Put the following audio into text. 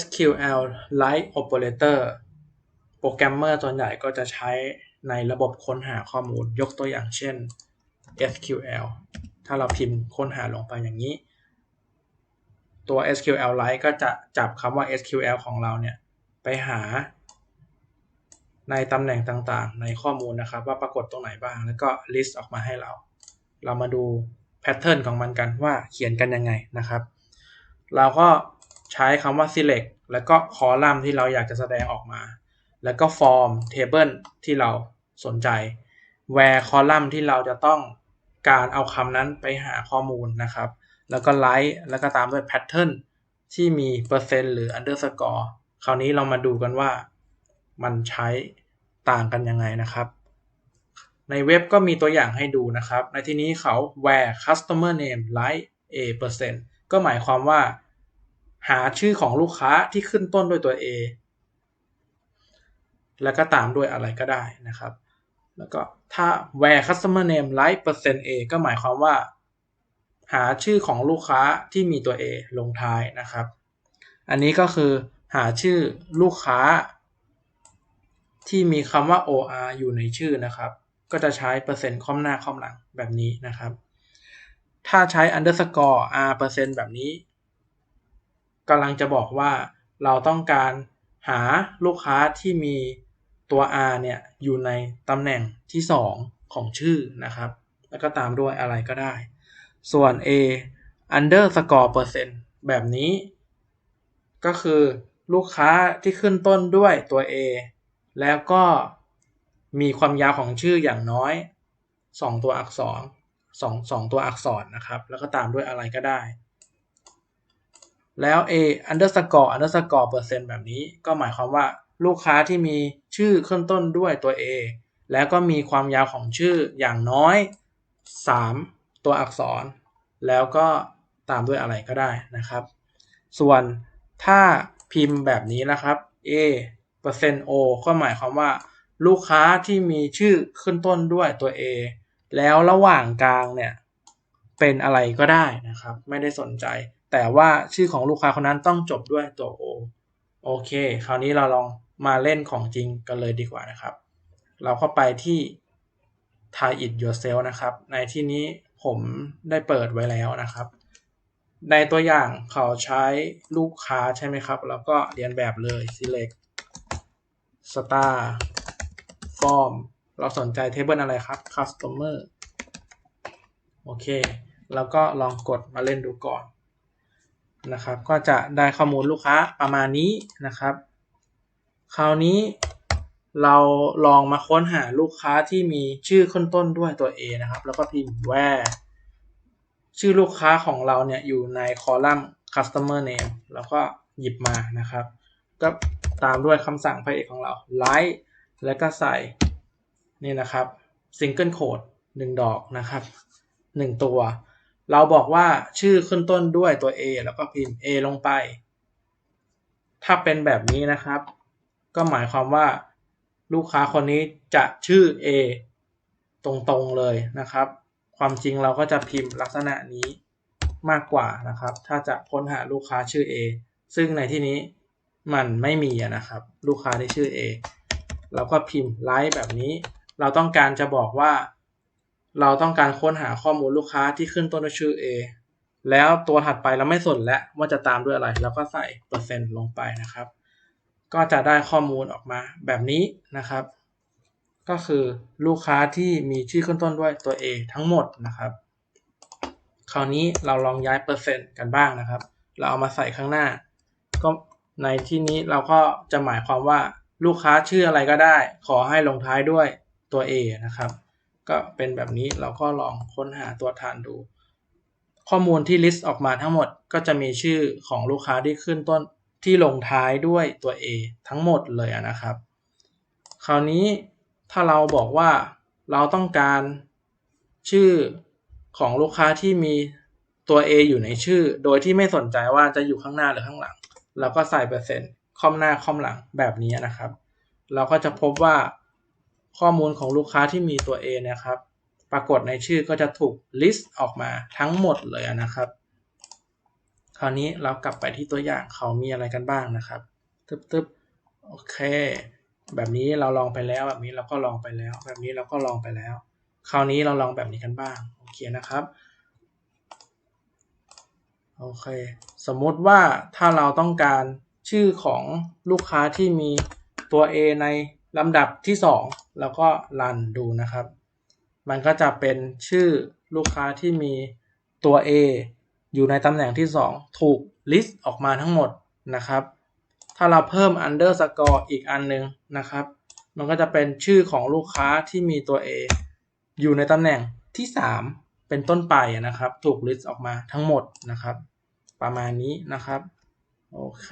SQL Lite Operator โปรแกรมเมอร์ส่วนใหญ่ก็จะใช้ในระบบค้นหาข้อมูล ยกตัวอย่างเช่น SQL ถ้าเราพิมพ์ค้นหาลงไปอย่างนี้ ตัว SQLite ก็จะจับคำว่า SQL ของเราเนี่ย ไปหา ในตำแหน่งต่างๆ ในข้อมูลนะครับ ว่าปรากฏตรงไหนบ้าง แล้วก็ list ออกมาให้เรา เรามาดูแพทเทิร์นของมันกันว่าเขียนกันยังไงนะครับ เราก็ ใช้คำว่า select แล้วก็คอลัมน์ที่เราอยากจะแสดงออกมา แล้วก็ form table ที่เราสนใจ where คอลัมน์ที่เราจะต้องการเอาคำนั้นไปหาข้อมูลนะครับ แล้วก็ like แล้วก็ตามด้วย pattern ที่มีเปอร์เซ็นต์หรือ underscore คราวนี้เรามาดูกันว่ามันใช้ต่างกันยังไงนะครับ ในเว็บก็มีตัวอย่างให้ดูนะครับ ในที่นี้เขา where customer name like a percent ก็หมายความว่า หาชื่อของลูกค้าที่ขึ้นต้นด้วยตัว A แล้วก็ตามด้วยอะไรก็ได้นะครับ แล้วก็ถ้า where customer name like percent a ก็หมายความว่า หาชื่อของลูกค้าที่มีตัว a ลงท้ายนะครับ อันนี้ก็คือหาชื่อลูกค้า ที่มีคำว่า or อยู่ในชื่อนะครับ ก็จะใช้เปอร์เซ็นต์ค่อมหน้าค่อมหลังแบบนี้นะครับ ถ้าใช้ underscore r เปอร์เซ็นต์แบบนี้ กำลังจะบอกว่าเราต้องการหาลูกค้าที่มีตัว r เนี่ยอยู่ในตำแหน่งที่ 2 ของชื่อนะครับ แล้วก็ตามด้วยอะไรก็ได้ ส่วน a underscore เปอร์เซ็นต์แบบนี้ ก็คือลูกค้าที่ขึ้นต้นด้วยตัว a แล้วก็มีความยาวของชื่ออย่างน้อย 2 ตัวอักษร2 2ตัวอักษรนะครับ แล้วก็ตามด้วยอะไรก็ได้ แล้ว a underscore underscore เปอร์เซ็นต์แบบนี้ ก็หมายความว่าลูกค้าที่มีชื่อขึ้นต้นด้วยตัว a แล้วก็มีความยาวของชื่ออย่างน้อย 3 ตัวอักษร แล้วก็ตามด้วยอะไรก็ได้นะครับ ส่วนถ้าพิมพ์แบบนี้นะครับ a เปอร์เซ็นต์ o ก็หมายความว่า ลูกค้าที่มีชื่อขึ้นต้นด้วยตัว a แล้วระหว่างกลางเนี่ยเป็นอะไรก็ได้นะครับ ไม่ได้สนใจ แต่ว่าชื่อของลูกค้าคนนั้นต้องจบด้วยตัว o โอเค คราวนี้เราลองมาเล่นของจริงกันเลยดีกว่านะครับ เราเข้าไปที่ Try it yourself นะครับ ในที่นี้ผมได้เปิดไว้แล้วนะครับ ในตัวอย่างเขาใช้ลูกค้าใช่ไหมครับ แล้วก็เรียนแบบเลย select star form เราสนใจเทเบิลอะไรครับ customer โอเค แล้วก็ลองกดมาเล่นดูก่อน นะครับ ก็จะได้ข้อมูลลูกค้าประมาณนี้นะครับ คราวนี้เราลองมาค้นหาลูกค้าที่มีชื่อขึ้นต้นด้วยตัว A นะครับ แล้วก็พิมพ์ where ชื่อลูกค้าของเราเนี่ยอยู่ในคอลัมน์ customer name แล้วก็หยิบมานะครับ ก็ตามด้วยคำสั่งพระเอกของเรา like แล้วก็ใส่นี่นะครับ single code 1 ดอกนะครับ 1 ตัว เราบอกว่าชื่อขึ้นต้นด้วยตัว A แล้วก็พิมพ์ A ลงไป ถ้าเป็นแบบนี้นะครับ ก็หมายความว่าลูกค้าคนนี้จะชื่อ A ตรงๆเลยนะครับ ความจริงเราก็จะพิมพ์ลักษณะนี้มากกว่านะครับ ถ้าจะค้นหาลูกค้าชื่อ A ซึ่งในที่นี้มันไม่มีนะครับ ลูกค้าที่ชื่อ A เราก็พิมพ์ไลท์แบบนี้ เราต้องการจะบอกว่า เราต้องการค้นหาข้อมูลลูกค้าที่ขึ้นต้นด้วยชื่อ A แล้วตัวถัดไปเราไม่สนแล้วว่าจะตามด้วยอะไรเราก็ใส่เปอร์เซ็นต์ลงไปนะครับ ก็จะได้ข้อมูลออกมาแบบนี้นะครับ ก็คือลูกค้าที่มีชื่อขึ้นต้นด้วยตัว A ทั้งหมดนะครับ คราวนี้เราลองย้ายเปอร์เซ็นต์กันบ้างนะครับ เราเอามาใส่ข้างหน้า ก็ในที่นี้เราก็จะหมายความว่าลูกค้าชื่ออะไรก็ได้ ขอให้ลงท้ายด้วยตัว A นะครับ ก็เป็นแบบนี้เราก็ลองค้นหาตัวฐานดู ข้อมูลที่ list ออกมาทั้งหมดก็จะมีชื่อของลูกค้าที่ขึ้นต้นที่ลงท้ายด้วยตัว A ทั้งหมดเลยนะครับ คราวนี้ถ้าเราบอกว่าเราต้องการชื่อของลูกค้าที่มีตัว A อยู่ในชื่อ โดยที่ไม่สนใจว่าจะอยู่ข้างหน้าหรือข้างหลัง เราก็ใส่เปอร์เซ็นต์ค่อมหน้าค่อมหลังแบบนี้นะครับ เราก็จะพบว่า ข้อมูลของลูกค้าที่มีตัว A นะครับ ปรากฏในชื่อก็จะถูก list ออกมาทั้งหมดเลยนะครับ คราวนี้เรากลับไปที่ตัวอย่างเขามีอะไรกันบ้างนะครับตึ๊บตึ๊บโอเค แบบนี้เราลองไปแล้ว แบบนี้เราก็ลองไปแล้ว แบบนี้เราก็ลองไปแล้ว คราวนี้เราลองแบบนี้กันบ้าง โอเคนะครับ โอเค สมมติว่าถ้าเราต้องการชื่อของลูกค้าที่มีตัว A ใน ลำดับที่ 2 แล้วก็รันดูนะครับ มันก็จะเป็นชื่อลูกค้าที่มีตัว A อยู่ในตำแหน่งที่ 2 ถูก list ออกมาทั้งหมดนะครับ ถ้าเราเพิ่ม underscore อีกอันนึงนะครับ มันก็จะเป็นชื่อของลูกค้าที่มีตัว A อยู่ในตำแหน่งที่ 3 เป็นต้นไปนะครับ ถูก list ออกมาทั้งหมดนะครับ ประมาณนี้นะครับ โอเค